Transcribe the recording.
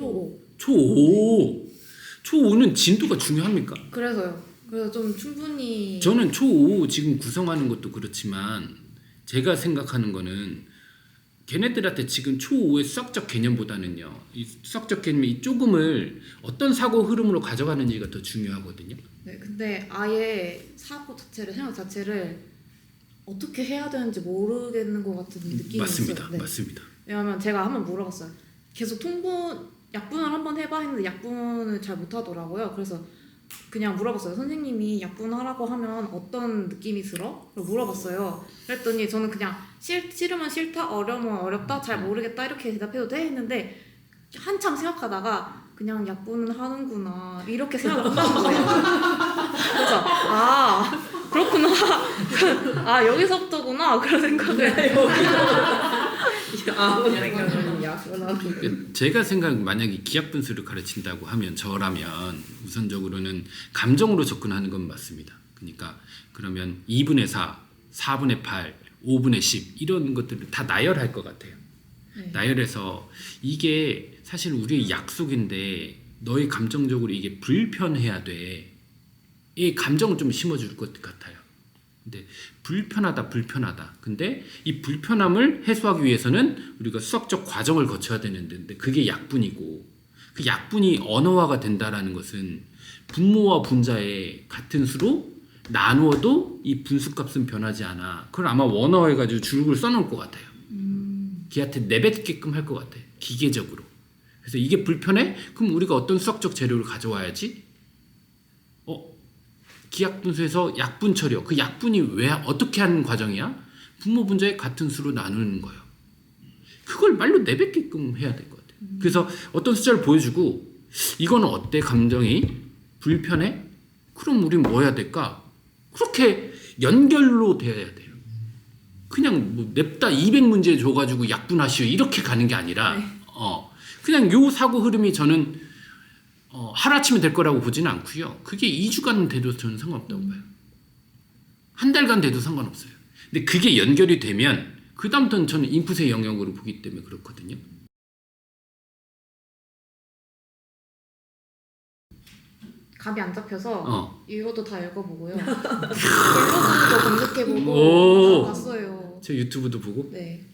초5. 초5. 초 5는 진도가 중요합니까? 그래서요. 그래서 좀 충분히 저는 초 5 지금 구성하는 것도 그렇지만 제가 생각하는 거는 걔네들한테 지금 초 5의 수학적 개념보다는요. 이 수학적 개념의 이 조금을 어떤 사고 흐름으로 가져가는지가 더 중요하거든요. 네, 근데 아예 사고 자체를 생각 자체를 어떻게 해야 되는지 모르겠는 것 같은 느낌이 맞습니다. 있어요. 네. 맞습니다. 왜냐하면 제가 한번 물어봤어요. 계속 통분 약분을 한번 해봐 했는데 약분을 잘 못하더라고요. 그래서 그냥 물어봤어요. 선생님이 약분하라고 하면 어떤 느낌이 들어? 물어봤어요. 그랬더니 저는 그냥 싫, 싫으면 싫다, 어려우면 어렵다, 잘 모르겠다 이렇게 대답해도 돼 했는데 한참 생각하다가 그냥 약분은 하는구나 이렇게 생각을 한다는 거예요. 그래서 아 그렇구나. 아 여기서부터구나 그런 생각을 아무 생각은 약분하는 제가 생각 만약에 기하 분수를 가르친다고 하면 저라면 우선적으로는 감정으로 접근하는 건 맞습니다. 그러니까 그러면 2분의 4, 4분의 8, 5분의 10 이런 것들을 다 나열할 것 같아요. 네. 나열해서 이게 사실 우리의 약속인데 너의 감정적으로 이게 불편해야 돼. 이 감정을 좀 심어줄 것 같아요. 근데 불편하다, 불편하다. 근데 이 불편함을 해소하기 위해서는 우리가 수학적 과정을 거쳐야 되는데 근데 그게 약분이고 그 약분이 언어화가 된다라는 것은 분모와 분자의 같은 수로 나누어도 이 분수값은 변하지 않아. 그걸 아마 원어해가지고 줄을 써놓을 것 같아요. 걔한테 내뱉게끔 할 것 같아. 기계적으로. 그래서 이게 불편해? 그럼 우리가 어떤 수학적 재료를 가져와야지? 어? 기약 분수에서 약분 처리요. 그 약분이 왜 어떻게 하는 과정이야? 분모 분자의 같은 수로 나누는 거예요. 그걸 말로 내뱉게끔 해야 될 것 같아요. 그래서 어떤 숫자를 보여주고 이거는 어때? 감정이 불편해? 그럼 우리 뭐 해야 될까? 그렇게 연결로 돼야 돼요. 그냥 뭐 냅다 200문제 줘가지고 약분하시오 이렇게 가는 게 아니라 네. 어 그냥 요 사고 흐름이 저는 어, 하루아침에 될 거라고 보지는 않고요. 그게 2주간 돼도 저는 상관없다고 봐요. 한 달간 돼도 상관없어요. 근데 그게 연결이 되면 그 다음부터는 저는 인풋의 영역으로 보기 때문에 그렇거든요. 감이 안 잡혀서 어. 이것도 다 읽어보고요. 블로그도 검색해보고. 다 봤어요. 제 유튜브도 보고 네.